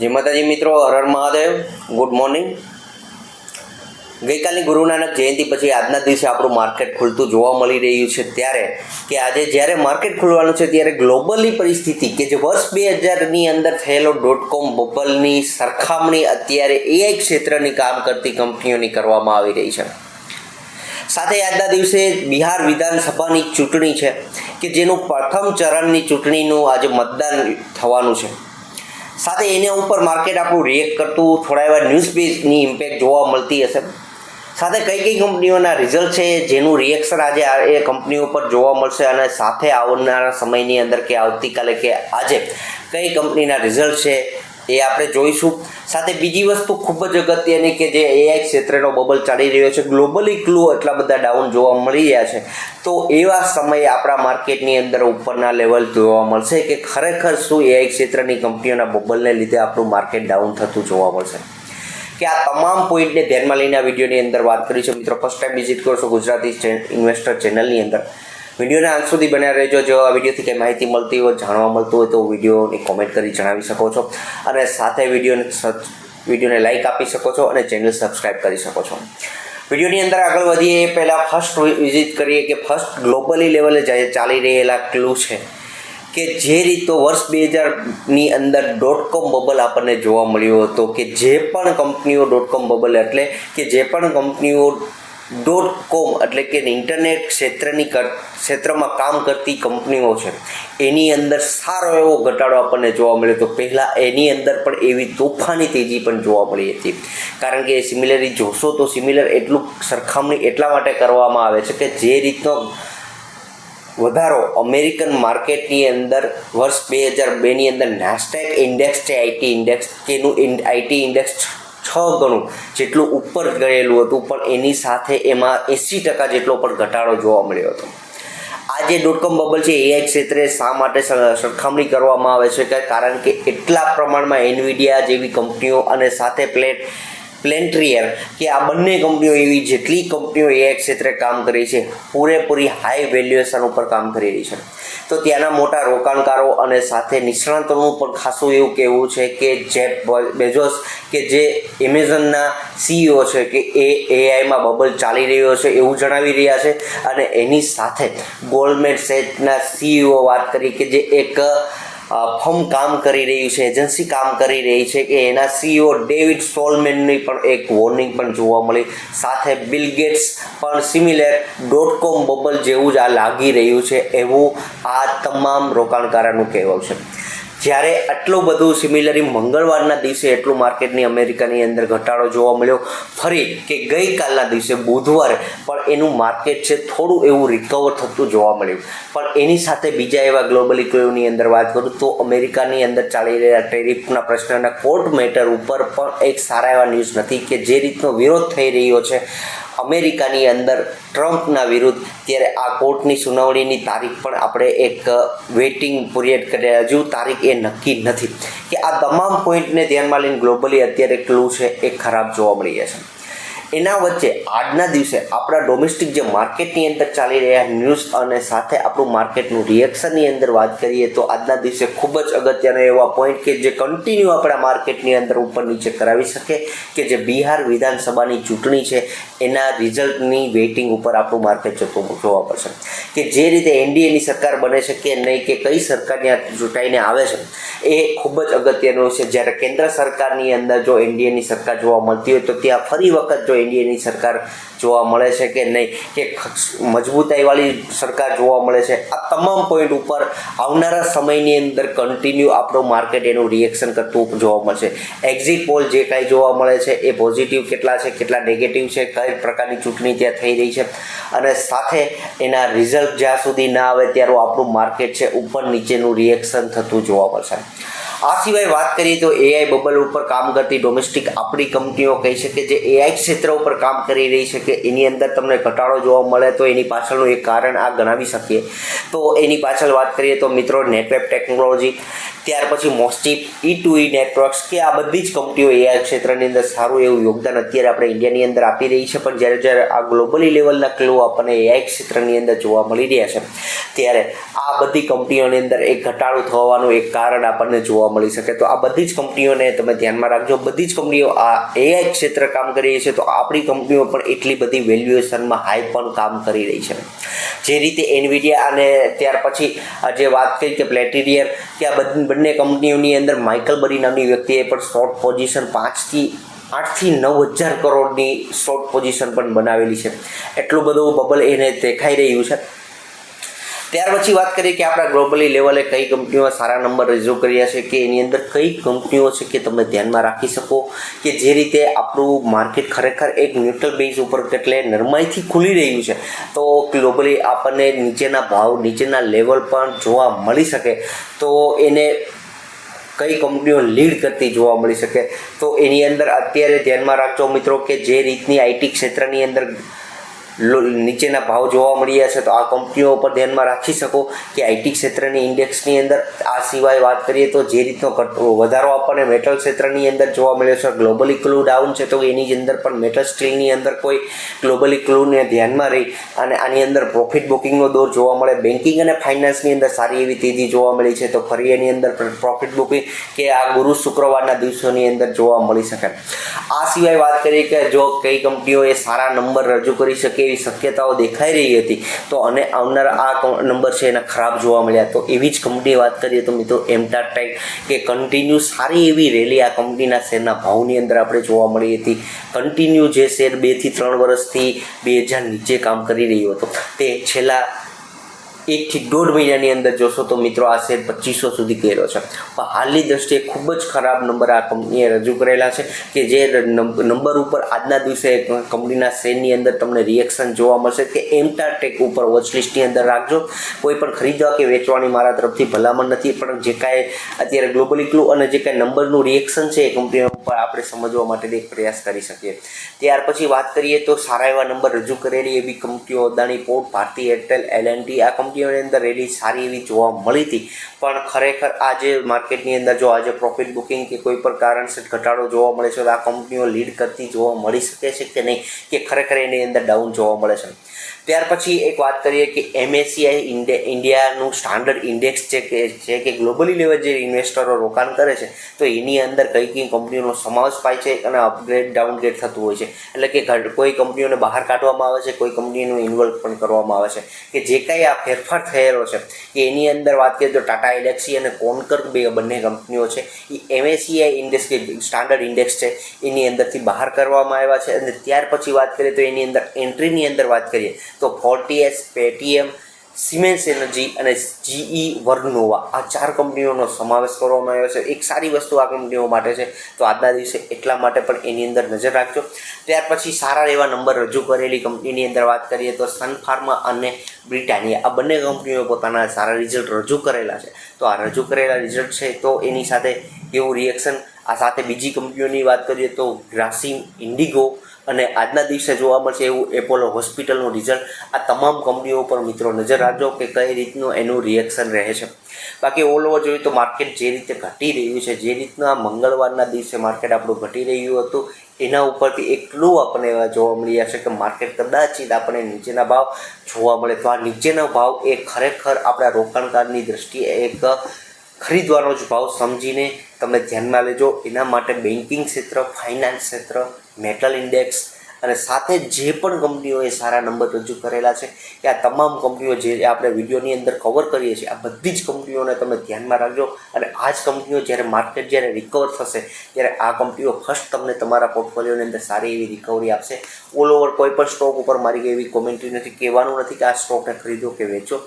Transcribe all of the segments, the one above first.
જય માતાજી મિત્રો હરણ મહાદેવ. ગુડ મોર્નિંગ ગઈકાલની ગુરુ નાનક જયંતિ પછી આજના દિવસે આપણું માર્કેટ ખુલતું જોવા મળી રહ્યું છે ત્યારે કે આજે જ્યારે માર્કેટ ખુલવાનું છે ત્યારે ગ્લોબલી પરિસ્થિતિ કે જે વર્ષ બે હજારની અંદર થયેલો ડોટ કોમ બબલની સરખામણી અત્યારે એઆઈ ક્ષેત્રની કામ કરતી કંપનીઓની કરવામાં આવી રહી છે. સાથે આજના દિવસે બિહાર વિધાનસભાની ચૂંટણી છે કે જેનું પ્રથમ ચરણની ચૂંટણીનું આજે મતદાન થવાનું છે. સાથે એના ઉપર માર્કેટ આપણું રિએક્ટ કરતું, થોડા એવા ન્યૂઝ પેજની ઇમ્પેક્ટ જોવા મળતી હશે. સાથે કઈ કઈ કંપનીઓના રિઝલ્ટ છે, જેનું રિએક્શન આજે એ કંપનીઓ પર જોવા મળશે અને સાથે આવનારા સમયની અંદર કે આવતીકાલે કે આજે કઈ કંપનીના રિઝલ્ટ છે એ આપણે જોઈશું. સાથે બીજી વસ્તુ ખૂબ જ અગત્યની કે જે એઆઈ ક્ષેત્રનો બબલ ચાલી રહ્યો છે. ગ્લોબલી ક્લુ એટલા બધા ડાઉન જોવા મળી રહ્યા છે. તો એવા સમયે આપણા માર્કેટની અંદર ઉપરના લેવલ જોવા મળશે કે ખરેખર શું એઆઈ ક્ષેત્રની કંપનીઓના બબલને લીધે આપણું માર્કેટ ડાઉન થતું જોવા મળશે. કે આ તમામ પોઈન્ટને ધ્યાનમાં લઈને આ વિડીયોની અંદર વાત કરી છે મિત્રો ફર્સ્ટ ટાઈમ વિઝિટ કરો છો ગુજરાતી ઇન્વેસ્ટર ચેનલની અંદર. વિડીયોના અંત સુધી બન્યા રહેજો. જો આ વિડીયોથી કંઈ માહિતી મળતી હોય, જાણવા મળતું હોય તો વિડીયોની કોમેન્ટ કરી જણાવી શકો છો. અને સાથે વિડીયોને વિડીયોને લાઇક આપી શકો છો અને ચેનલ સબસ્ક્રાઈબ કરી શકો છો. વિડીયોની અંદર આગળ વધીએ. એ પહેલાં ફર્સ્ટ વિઝિટ કરીએ કે ફર્સ્ટ ગ્લોબલી લેવલે ચાલી રહેલા ક્લુ છે કે જે રીતો વર્ષ બે હજારની અંદર ડોટ કોમ બબલ આપણને જોવા મળ્યો હતો કે જે પણ કંપનીઓ ડોટ કોમ બબલ એટલે કે જે પણ કંપનીઓ ડોટ કોમ એટલે કે ઇન્ટરનેટ ક્ષેત્રની ક્ષેત્રમાં કામ કરતી કંપનીઓ છે. એની અંદર સારો એવો ઘટાડો આપણને જોવા મળ્યો તો પહેલાં એની અંદર પણ એવી તોફાની તેજી પણ જોવા મળી હતી. કારણ કે સિમિલરી જોશો તો સિમિલર એટલું સરખામણી એટલા માટે કરવામાં આવે છે કે જે રીતનો વધારો અમેરિકન માર્કેટની અંદર વર્ષ બે હજાર બેની અંદર નાસ્ટેક ઇન્ડેક્સ છે આઈટી ઇન્ડેક્સ તેનું આઈટી ઇન્ડેક્સ છ ગણું જેટલું ઉપર ગયેલું હતું, પણ એની સાથે એમાં એંસી ટકા જેટલો પણ ઘટાડો જોવા મળ્યો હતો. આ જે ડોટકોમ બબલ છે એઆઈ ક્ષેત્રે શા માટે સરખામણી કરવામાં આવે છે? કારણ કે એટલા પ્રમાણમાં એનવીડિયા જેવી કંપનીઓ અને સાથે પ્લેટ પ્લેન્ટ્રિયર કે આ બંને કંપનીઓ એવી જેટલી કંપનીઓ એ ક્ષેત્રે કામ કરી છે, પૂરેપૂરી હાઈ વેલ્યુએશન ઉપર કામ કરી રહી છે. તો ત્યાંના મોટા રોકાણકારો અને સાથે નિષ્ણાતોનું પણ ખાસું એવું કહેવું છે કે જેફ બેઝોસ કે જે એમેઝોનના સીઈઓ છે કે એ એઆઈમાં બબલ ચાલી રહ્યો છે એવું જણાવી રહ્યા છે. અને એની સાથે ગોલ્ડમેન સેટના સીઈઓ વાત કરી કે જે એક ફર્મ કામ કરી રહ્યું છે, એજન્સી કામ કરી રહી છે કે એના સીઈઓ ડેવિડ સોલમેનની પણ એક વોર્નિંગ પણ જોવા મળી. સાથે બિલ ગેટ્સ પણ સિમિલર ડોટ કોમ બબલ જેવું જ આ લાગી રહ્યું છે, એવું આ તમામ રોકાણકારોનું કહેવું છે. જ્યારે આટલું બધું સિમિલરી મંગળવારના દિવસે એટલું માર્કેટની અમેરિકાની અંદર ઘટાડો જોવા મળ્યો. ફરી કે ગઈકાલના દિવસે બુધવારે પણ એનું માર્કેટ છે થોડું એવું રિકવર થતું જોવા મળ્યું. પણ એની સાથે બીજા એવા ગ્લોબલ ઇકોનોમીની અંદર વાત કરું તો અમેરિકાની અંદર ચાલી રહેલા ટેરિફના પ્રશ્નના કોર્ટ મેટર ઉપર પણ એક સારા એવા ન્યૂઝ નથી કે જે રીતનો વિરોધ થઈ રહ્યો છે. અમેરિકાની અંદર ટ્રમ્પના વિરુદ્ધ ત્યારે આ કોર્ટની સુનાવણીની તારીખ પણ આપણે એક વેઇટિંગ પીરિયડ કરે હજુ તારીખ એ નક્કી નથી. કે આ તમામ પોઈન્ટને ધ્યાનમાં લઈને ગ્લોબલી અત્યારે ક્લુ છે, એ ખરાબ જોવા મળી છે. એના વચ્ચે આજના દિવસે આપણા ડોમેસ્ટિક જે માર્કેટની અંદર ચાલી રહ્યા ન્યૂઝ અને સાથે આપણું માર્કેટનું રિએક્શનની અંદર વાત કરીએ તો આજના દિવસે ખૂબ જ અગત્યના એવા પોઈન્ટ કે જે કન્ટિન્યુ આપણા માર્કેટની અંદર ઉપર નીચે કરાવી શકે કે જે બિહાર વિધાનસભાની ચૂંટણી છે, એના રિઝલ્ટની વેઇટિંગ ઉપર આપણું માર્કેટ જતું જોવા પડશે કે જે રીતે એનડીએની સરકાર બને છે કે નહીં, કે કઈ સરકારની આ ચૂંટાઈને આવે છે, એ ખૂબ જ અગત્યનું છે. જ્યારે કેન્દ્ર સરકારની અંદર જો એનડીએની સરકાર જોવા મળતી હોય તો ત્યાં ફરી વખત જો એનડીએની સરકાર જોવા મળે છે કે નહીં? કે મજબૂતાઈવાળી સરકાર જોવા મળે છે? આ તમામ પોઈન્ટ ઉપર આવનારા સમયની અંદર કન્ટિન્યુ આપણું માર્કેટ એનું રિએક્શન કરતું જોવા મળશે. એક્ઝિટ પોલ જે કાંઈ જોવા મળે છે એ પોઝિટિવ કેટલા છે, કેટલા નેગેટિવ છે, કઈ પ્રકારની ચૂંટણી ત્યાં થઈ રહી છે અને સાથે એના રિઝલ્ટ જ્યાં સુધી ના આવે ત્યારે આપણું માર્કેટ છે ઉપર નીચેનું રિએક્શન થતું જોવા મળશે. આ સિવાય વાત કરીએ તો એઆઈ બબલ ઉપર કામ કરતી ડોમેસ્ટિક આપણી કંપનીઓ કહી શકે જે એઆઈ ક્ષેત્ર ઉપર કામ કરી રહી છે કે એની અંદર તમને ઘટાડો જોવા મળે તો એની પાછળનું એક કારણ આ ગણાવી શકીએ. તો એની પાછળ વાત કરીએ તો મિત્રો નેટવેબ ટેકનોલોજી ત્યાર પછી મોસ્ટીપ ઈ ટુ ઈ નેટવર્ક્સ કે આ બધી જ કંપનીઓ એઆઈ ક્ષેત્રની અંદર સારું એવું યોગદાન અત્યારે આપણે ઇન્ડિયાની અંદર આપી રહી છે. પણ જ્યારે જ્યારે આ ગ્લોબલી લેવલના ક્લો આપણને એઆઈ ક્ષેત્રની અંદર જોવા મળી રહ્યા છે, ત્યારે આ બધી કંપનીઓની અંદર એક ઘટાડો થવાનું એક કારણ આપણને જોવા મળી શકે તો આ બધી જ કંપનીઓને તમે ધ્યાનમાં રાખજો. બધી જ કંપનીઓ આ એઆઈ ક્ષેત્ર કામ કરી રહી છે તો આપણી કંપનીઓ પણ એટલી બધી વેલ્યુએશનમાં હાઈ પણ કામ કરી રહી છે. જે રીતે એનવીડિયા અને ત્યાર પછી જે વાત કરી કે પ્લેટિરિયર કે આ બંને કંપનીઓની અંદર માઇકલ બરી નામની વ્યક્તિએ પણ શોર્ટ પોઝિશન પાંચથી, આઠથી નવ હજાર કરોડની શોર્ટ પોઝિશન પણ બનાવેલી છે. એટલું બધું બબલ એને દેખાઈ રહ્યું છે. ત્યાર પછી વાત કરીએ કે આપણા ગ્લોબલી લેવલે કઈ કંપનીઓ સારા નંબર રજૂ કર્યા છે કે એની અંદર કઈ કંપનીઓ છે કે તમે ધ્યાનમાં રાખી શકો કે જે રીતે આપણું માર્કેટ ખરેખર એક ન્યુટ્રલ બેઝ ઉપર એટલે નરમાઈથી ખુલી રહ્યું છે. તો ગ્લોબલી આપણને નીચેના ભાવ, નીચેના લેવલ પણ જોવા મળી શકે. તો એને કઈ કંપનીઓ લીડ કરતી જોવા મળી શકે? તો એની અંદર અત્યારે ધ્યાનમાં રાખજો મિત્રો કે જે રીતની આઈટી ક્ષેત્રની અંદર નીચેના ભાવ જોવા મળ્યા છે, તો આ કંપનીઓ પર ધ્યાનમાં રાખી શકો કે આઈટી ક્ષેત્રની ઇન્ડેક્સની અંદર આ સિવાય વાત કરીએ તો જે રીતનો વધારો આપણને મેટલ ક્ષેત્રની અંદર જોવા મળ્યો છે ગ્લોબલી ક્લુ ડાઉન છે, તો એની જ અંદર પણ મેટલ સ્ટીલની અંદર કોઈ ગ્લોબલી ક્લુને ધ્યાનમાં રહી અને આની અંદર પ્રોફિટ બુકિંગનો દોર જોવા મળે બેન્કિંગ અને ફાઇનાન્સની અંદર સારી એવી તેજી જોવા મળી છે, તો ફરી એની અંદર પ્રોફિટ બુકિંગ કે આ ગુરુ શુક્રવારના દિવસોની અંદર જોવા મળી શકે. આ સિવાય વાત કરીએ કે જો કઈ કંપનીઓએ સારા નંબર રજૂ કરી શકે એવી શક્યતાઓ દેખાઈ રહી હતી, તો અને આવનાર આ નંબર છે એના ખરાબ જોવા મળ્યા. તો એવી જ કંપની વાત કરીએ તો મિત્રો એમટા ટેક કે કન્ટિન્યુ સારી એવી રેલી આ કંપનીના શેરના ભાવની અંદર આપણે જોવા મળી હતી. કન્ટિન્યુ જે શેર બેથી ત્રણ વર્ષથી બે હજાર નીચે કામ કરી રહ્યો હતો. તે છેલ્લા એકથી દોઢ મહિનાની અંદર જોશો તો મિત્રો આ શેર પચીસો સુધી ગયેલો છે. પણ હાલની દ્રષ્ટિએ ખૂબ જ ખરાબ નંબર આ કંપનીએ રજૂ કરેલા છે કે જે નંબ- નંબર ઉપર આજના દિવસે કંપનીના શેરની અંદર તમને રિએક્શન જોવા મળશે કે એમટા ઉપર વોચલિસ્ટની અંદર રાખજો. કોઈ પણ ખરીદવા કે વેચવાની મારા તરફથી ભલામણ નથી, પણ જે કાંઈ અત્યારે ગ્લોબલી ક્લુ અને જે કાંઈ નંબરનું રિએક્શન છે એ કંપનીઓ ઉપર આપણે સમજવા માટે એક પ્રયાસ કરી શકીએ. ત્યાર પછી વાત કરીએ તો સારા એવા નંબર રજૂ કરેલી એવી કંપનીઓ Adani, port, Bharti, Airtel LNT આ કંપનીઓની અંદર રેલી સારી એવી જોવા મળી હતી. પણ ખરેખર આજે માર્કેટની અંદર જો આજે પ્રોફિટ બુકિંગ કે કોઈ પણ કારણસર ઘટાડો જોવા મળે છે, તો આ કંપનીઓ લીડ કરતી જોવા મળી શકે છે કે નહીં? કે ખરેખર એની અંદર ડાઉન જોવા મળે છે? ત્યાર પછી એક વાત કરીએ કે એમએસસીઆઈ ઇન્ડે ઇન્ડિયાનું સ્ટાન્ડર્ડ ઇન્ડેક્સ છે કે છે કે ગ્લોબલી લેવલ જે ઇન્વેસ્ટરો રોકાણ કરે છે, તો એની અંદર કઈ કઈ કંપનીઓનો સમાવેશ પાય છે અને અપગ્રેડ ડાઉનગ્રેડ થતું હોય છે. એટલે કે કોઈ કંપનીઓને બહાર કાઢવામાં આવે છે, કોઈ કંપનીનું ઇન્વોલ્વ પણ કરવામાં આવે છે. કે જે કાંઈ આ ફેરફાર થયેલો છે, કે એની અંદર વાત કરીએ તો ટાટા એલેક્સી અને કોનકર બે બંને કંપનીઓ છે. એ એમએસસીઆઈ ઇન્ડેક્સ કે સ્ટાન્ડર્ડ ઇન્ડેક્સ છે, એની અંદરથી બહાર કરવામાં આવ્યા છે. અને ત્યાર પછી વાત કરીએ તો એની અંદર એન્ટ્રીની અંદર વાત કરીએ તો ફોર્ટીએસ, પેટીએમ, સિમેન્સ એનર્જી અને જીઈ વર્ગનોવા આ ચાર કંપનીઓનો સમાવેશ કરવામાં આવ્યો છે. એક સારી વસ્તુ આ કંપનીઓ માટે છે. તો આજના દિવસે એટલા માટે પણ એની અંદર નજર રાખજો. ત્યાર પછી સારા એવા નંબર રજૂ કરેલી કંપનીની અંદર વાત કરીએ તો સન ફાર્મા અને બ્રિટાનિયા. આ બંને કંપનીઓ પોતાના સારા રિઝલ્ટ રજૂ કરેલા છે. તો આ રજૂ કરેલા રિઝલ્ટ છે તો એની સાથે એવું રિએક્શન આ સાથે બીજી કંપનીઓની વાત કરીએ તો ગ્રાસિમ ઇન્ડિગો અને આજના દિવસે જોવા મળશે એવું એપોલો હોસ્પિટલનું રિઝલ્ટ. આ તમામ કંપનીઓ ઉપર મિત્રો નજર રાખજો કે કઈ રીતનું એનું રિએક્શન રહે છે. બાકી ઓલ ઓવર જોઈએ તો માર્કેટ જે રીતે ઘટી રહ્યું છે, જે રીતના મંગળવારના દિવસે માર્કેટ આપણું ઘટી રહ્યું હતું, એના ઉપરથી એટલું આપણને જોવા રહ્યા છે કે માર્કેટ કદાચિત આપણને નીચેના ભાવ જોવા મળે. તો આ નીચેના ભાવ એ ખરેખર આપણા રોકાણકારની દ્રષ્ટિએ એક ખરીદવાનો જ ભાવ સમજીને તમે ધ્યાનમાં લેજો. એના માટે બેન્કિંગ ક્ષેત્ર ફાઇનાન્સ ક્ષેત્ર મેટલ ઇન્ડેક્સ અને સાથે જે પણ કંપનીઓએ સારા નંબર રજૂ કરેલા છે, કે આ તમામ કંપનીઓ જે આપણે વિડીયોની અંદર કવર કરીએ છીએ, આ બધી જ કંપનીઓને તમે ધ્યાનમાં રાખજો. અને આ જ કંપનીઓ જ્યારે માર્કેટ જ્યારે રિકવર થશે, ત્યારે આ કંપનીઓ ફર્સ્ટ તમને તમારા પોર્ટફોલિયોની અંદર સારી એવી રિકવરી આપશે. ઓલ ઓવર કોઈ પણ સ્ટોક ઉપર મારી એવી કોમેન્ટ્રી નથી, કહેવાનું નથી કે આ સ્ટોકને ખરીદો કે વેચો.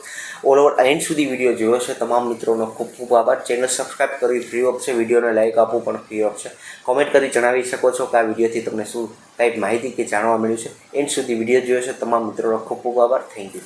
ઓલ ઓવર એન્ડ સુધી વીડિયો જોયો છે, તમામ મિત્રોનો ખૂબ ખૂબ આભાર. ચેનલ સબસ્ક્રાઈબ કરવી ફ્રી ઓફ છે, વિડીયોને લાઇક આપવું પણ ફ્રી ઓફ છે. કોમેન્ટ કરી જણાવી શકો છો કે આ વિડીયોથી તમને શું ટાઈપ માહિતી કે જાણવા મળ્યું છે. એન્ડ સુધી વીડિયો જોયો છે. તમામ મિત્રોનો ખૂબ ખૂબ આભાર. Thank you